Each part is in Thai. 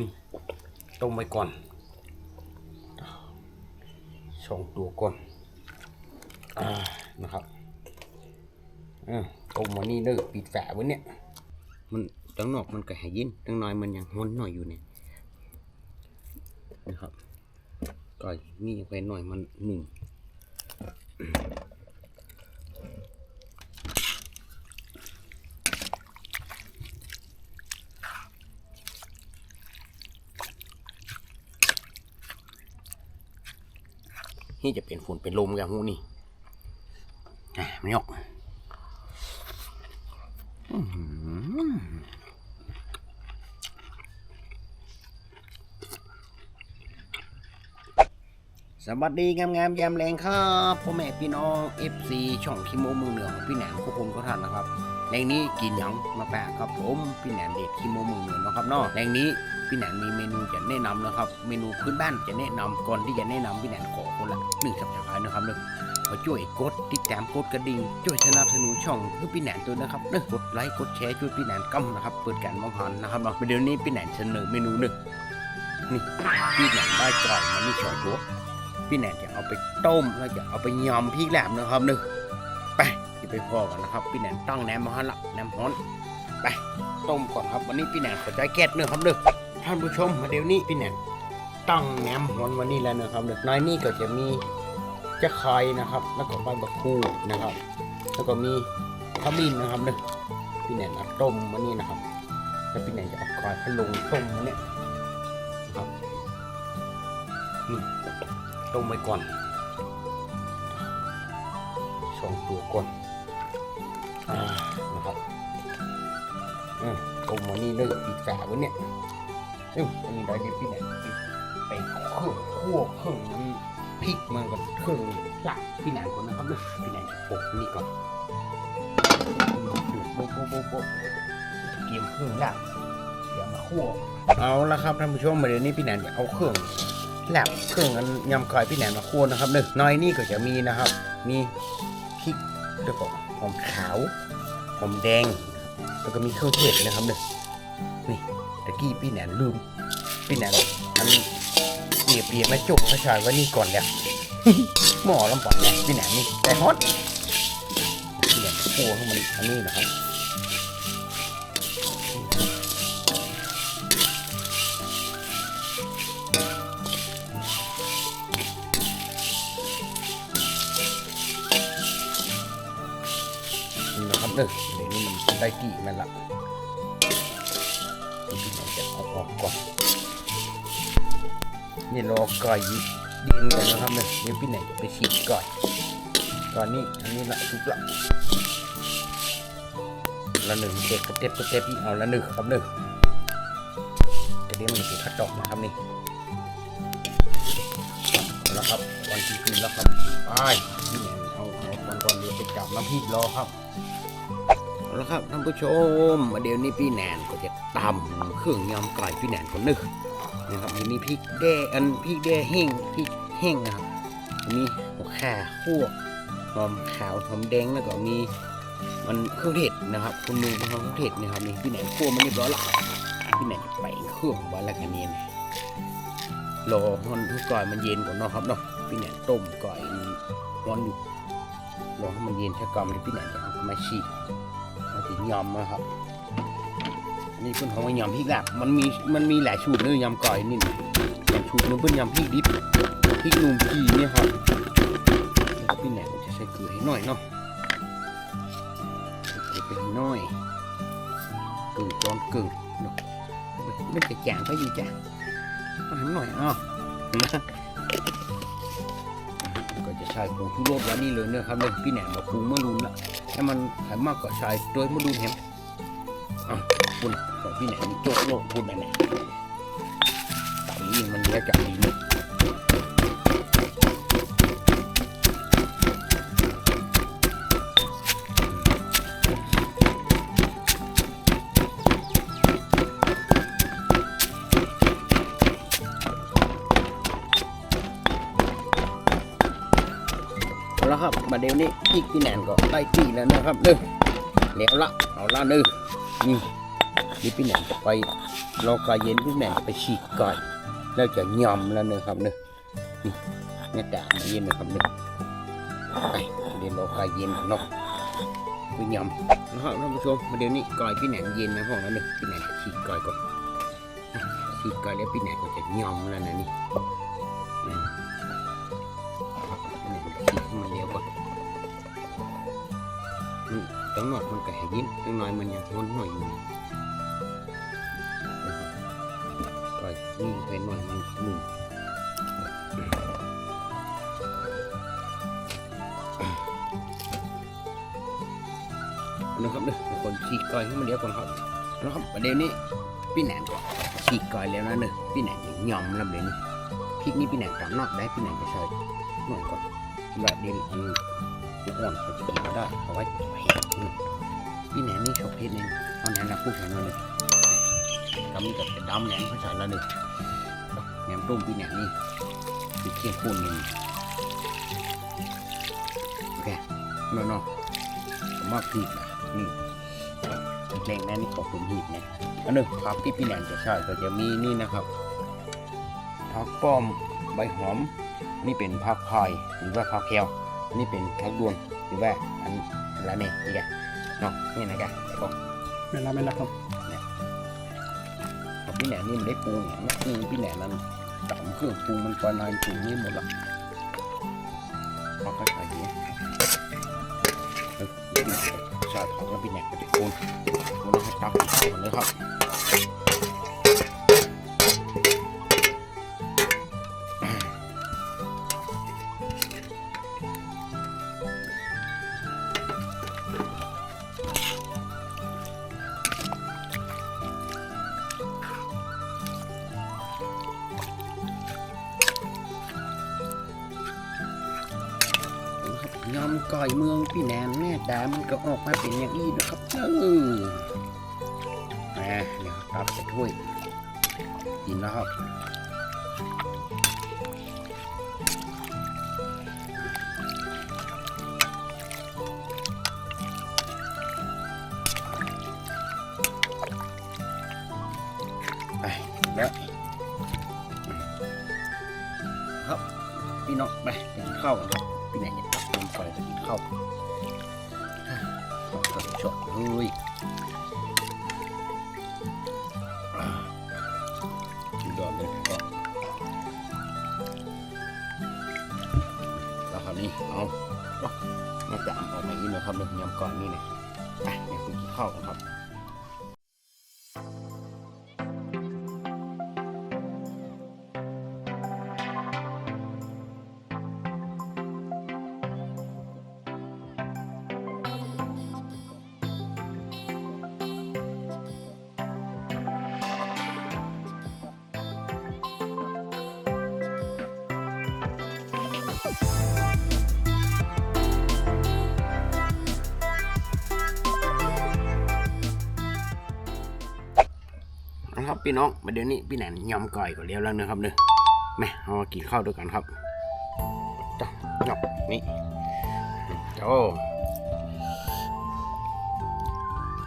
นี่ต้มไว้ก่อนสองตัวก่อนอนะครับอ่าต้มวันนี้เด้อปิดฝาไว้เนี่ย มันตั้งนอกมันก็ให้เย็นตั้งน้อยมันยังฮ้อนหน่อยอยู่เนี่ยนะครับก็มีไปหน่อยมันหนึ่ง นี่จะเป็นฝุ่นเป็นลมกันหูนี่อะไม่อกสวัสดีงามๆยามแรงครับพ่อแม่พี่น้อง FC ช่องคิโมเมืองเหนือของพี่แหนมพวกผมก็ทันนะครับ แรงนี้กินหยังมาแปะครับผมพี่แหนมเด็กคิโมเมืองเหนือนะครับเนาะแรงนี้พี่แหนนมีเมนูจะแนะนำนะครับ เมนูพื้นบ้านจะแนะนำก่อนที่จะแนะนำพี่แหนนขอคนละหนึ่งสัปดาห์นะครับเนอะขอช่วยกดติดตามกดกระดิ่งช่วยสนับสนุนช่องเพื่อพี่แหนนตัวนะครับเนอะกดไลค์กดแชร์ช่วยพี่แหนนกำนะครับเปิดการมองหันนะครับเนาะเดี๋ยวนี้พี่แหนนเสนอเมนูหนึ่งนี่พี่แหนนได้ไก่มานี่สองตัวพี่แหนนจะเอาไปต้มแล้วจะเอาไปยำพริกแหลมนะครับเนอะไป ที่ไปพอกันนะครับ พี่แหนนตั้งแหนมมาให้ละแหนมฮ้อนไปต้มก่อนครับวันนี้พี่แหนนขอใจแก๊สเนื้อครับเนอท่านผู้ชมมาเดี๋ยวนี้พี่แหนมตั้งแหนมหอนวันนี้แล้วนะครับเด็กน้อยนี่ก็จะมีจะคอยนะครับ แล้วก็ใบบักคูนะครับ แล้วก็มีขมิ้นนะครับเนอพี่แหนมเอาต้มวันนี้นะครับแล้วพี่แหนมจะเอาคอยพะลงต้มวันนี้นะครับนี่ต้มไว้ก่อนสองตัวก่อน นะครับอืมต้มวันนี้เลยปีกฝาวันเนี้ยซึ่งอันนี้เราจะพี่ไหนไปเครื่องคั่วเครื่องพริกมันกับเครื่องหลักพี่ไหนก่อนนะครับเนี่ยพี่ไหนจะปกนี่ก่อนโบโบโบโบเกียมเครื่องหลักเดี๋ยวมาคั่วเอาละครับท่านผู้ชมมาเดี๋ยวนี้พี่แหนนจะเอาเครื่องหลักเครื่องยำคอยพี่แหนนมาคั่วนะครับหนึ่งน้อยนี่ก็จะมีนะครับ มีพริกแล้วยก็ห อมขาว หอมแดง แล้วก็มีเครื่องเทศนะครับเนี่ยนี่ตะกี้พี่แหนนลืมพี่แหนนอันเปียเปียมาจุกมาชายไว่านี่ก่อนแล้วหมอลำปอนแหนพี่แหนนนี่แต่ฮอตพี่แหนนโค้ให้มันอันนี้นะครับ นี่นะครับเด้อเดี๋ยวนี้มันได้กี่มันละพี่แหนจะเอาออกก่อน นี่รอไก่เดียนก่อนนะครับเนี่ยเดี๋ยวพี่แหนไปฉีดก่อนก่อนนี้อันนี้ละทุกละละหนึ่งเด็กกระเต็บกระเต็บพี่เอาละหนึ่งครับหนึ่งกระเดี๋ยวมันจะขัดดอกนะครับนี่เอาละครับวันที่คืนแล้วครับไปพี่แหนเอาเอาก่อนก่อนเดี๋ยวไปจับน้ำพริกรอครับ เอาละครับท่านผู้ชมมาเดี๋ยวนี้พี่แนนก็จะตำเครื่องยำไก่พี่แนนคนนึกนะครับมีนี่พริกแดงอันพริกแดงแห้งพริกแห้งนะครับมีหัวข่าคั่วหอมขาวหอมแดงแล้วก็มีมันเครื่องเทศนะครับ คุณมือเป็นเครื่องเทศนะครับนี่พี่แหนนคั่วมันเรียบร้อยละพี่แหนนจะไปเครื่องไว้แล้วกันเนี่ยรอมันทุกก่อยมันเย็นก่อนเนาะครับเนาะพี่แหนนต้มก่อยร้อนอยู่รอให้มันเย็นชักกำเลยพี่แหนนจะเอามาฉี ถึงยำนะครับนี่เพิ่นของว่ายำพริกแหลบมันมีมันมีหลายสูตรเนื้อยำก่อยนี่สูตรนึงเพิ่นยำพริกดิบพริกหนุ่มจีเนี่ยครับพี่แหนจะใส่เกลือให้หน่อยเนาะเกลือไปให้หน่อยกึ่งตอนกึ่งเนาะไม่จะจางไปอยู่จ้ะเอาหนหน่อยอ้านะก็จะใช้ผงชูรสไว้นี่เลยเนอะครับเลยพี่แหนมมาปรุงมื่อรุนละ ให้มันหายมากกว่าชายโดยมาดูเห็นอะคุณของพี่ไหนมีโจ๊กโลกคุณไหนไหนต่านี้มันแยกจากนี้ อาละครับมาเดี๋ยวนี้พี่พี่แนนก็ได้ที่แล้วนะครับเด้อแล้วละเอาละเด้อนี่นี่พี่แนนไปราก็เย็นพี่แหม่ไปฉีกก่อนแล้วจะยำแล้วเนอะครับเนอะนี่เนี่ยด่ามาเย็นนะครับเนอไปเดี๋ยวราก็เย็นเนาะไปยำนะครับท่านผู้ชมมาเดี๋ยวนี้ก่อยพี่แหนเย็นนะพ่อนะเนอพี่แหนฉีกก่อยก่อนฉีกก่อยแล้วพี่แหนก็จะยำแล้วนะนี่ งหน่อยมันก็ให้ยินตั้งหน่อยมันยังทนหน่อยอยู่ก่อยนี่ไปหน่อยมันหนึ่งนะครับเด้อคนฉีกก่อยให้มันเดียวก่อนครับนะครับประเดี๋ยวนี้พี่แหนมก็ฉีกก่อยแล้วนะเนอพี่แหนมจะยอมแล้วเดี๋ยวนี้พริกนี้พี่แหนมตามนอกได้พี่แหนมจะใช้หน่อยก่อนแบบเดี๋ยวอัน กคนเขาจะกินได้เอาไว้เห็ดนี่พี่แหนนี่ชอบเผ็ดเองเอาแหนนะพูแค่นั้นเลยก็มีกับดำแหนมเขาใส่ละหนึ่งแหนมต้มพี่แหนนี่คือเคี่ยวข้นหนึ่งโอเคเนาะเนาะผมว่าผิดนะนี่แรงนั้นนี่ขอบคุณผิดนะอันหนึ่งผักที่พี่แหนมจะใช้ก็จะมีนี่นะครับผักป้อมใบหอมนี่เป็นผักพายหรือว่าผักแค ลนี่เป็นผักดวนหรือว่าอันอะไรเนี่ยนี่แกเนาะนี่นะแกแล้วก็ไม่รับไม่รับครับกับพี่แหนมนี่มันได้ปรุงเนี่ยนะนี่พี่แหนมมันต่ำเครื่องปรุงมันปลายปรุงนี่หมดหรอกพอก็ใส่เนี้ยเออพี่แหนมใส่ของแล้วพี่แหนมก็จะโคนโคนแล้วให้ตักเข้ากันเลยครับ ยำก่อยเมืองพี่แหนมเนี่ยแต่มันก็ออกมาเป็นอย่างนี้นะครับเออมาเดี๋ยวรับใส่ถ้วยกินแล้วครับไปแล้วครับพี่น้องไปไปกินข้าวกันครับพี่ไหนนาวข้าวสดเลยอ่าสุดอนเลยก็แล้วคราวนี้เอาน่าจะเอาไปอีกนะครับเดี๋ยยำก่อนนี่เนี่ยไปเดี๋ยวคุณกินข้าวกันครับ นะครับพี่น้องมาเดี๋ยวนี้พี่แหนนยำก่อยก็เลี้ยวแล้วนะครับเนอะแม่เอามากินข้าวด้วยกันครับจ้ะยบนี่โจ้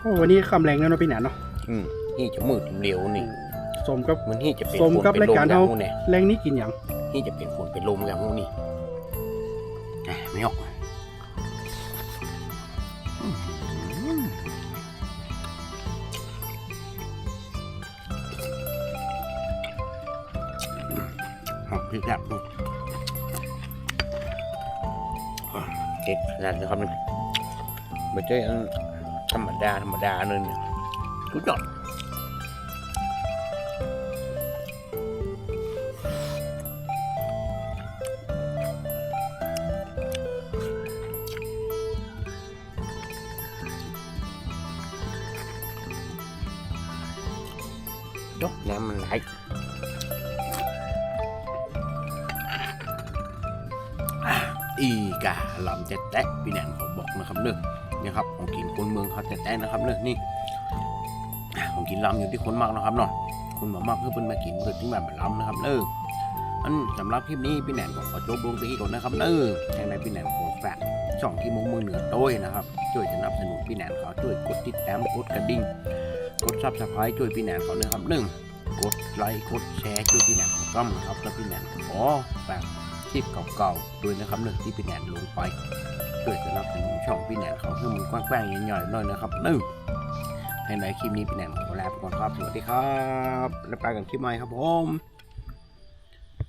โอ้วันนี้คำแรงแล้วเนาะพี่หนานเนาะอืมนี่จะมืดเร็วนี่สมกับมันนี่จะเป็นสมกับฝนเป็นลรายการแล้วเฮาหูเนี่ยแรงนี้กินอย่างนี่จะเป็นฝนเป็นลมแล้วหูนี่อะไม่ออก ครับพี่แซ่บอืมอะเด็ดขนาดนี้ครับนี่ไม่ใช่อันธรรมดา ธรรมดาเลยเนี่ยสุดยอดจบน้ำมันไหล อีกาลำแจ๊ะๆพี่แหนมเขาบอกนะครับเนอะเนี่ยครับของกินคนเมืองเขาแจ๊ะๆนะครับเนอะนี่ของกินลำอยู่ที่คนมากนะครับเนาะคนมามากเพื่อเพิ่นมากินเพื่อที่แบบลำนะครับเนอะอันสำหรับคลิปนี้พี่แหนมก็ขอจบลงไปอีกก่อนนะครับเนอะยังไงพี่แหนมขอฝากช่องที่มงเมืองเหนือโต้ยนะครับ ช่วยสนับสนุนพี่แหนมเขาช่วยกดติดตามกดกระดิ่งกดซับสไครต์ช่วยพี่แหนนเขาเลยครับหนึ่งกดไลค์กดแชร์ช่วยพี่แหนนของก้อมนะครับแล้วพี่แหนนขอฝาก คลิปเก่าๆด้วยนะครับหนึ่งที่พี่แหนนลงไปด้วยสนับสนุนช่องพี่แหนนเขาเพื่อมือกว้างๆใหญ่ๆหน่อยนะครับนึ่งให้ในคลิปนี้พี่แหนนขอลาไปก่อนครับสวัสดีครับ แล้วไปกันคลิปใหม่ครับผม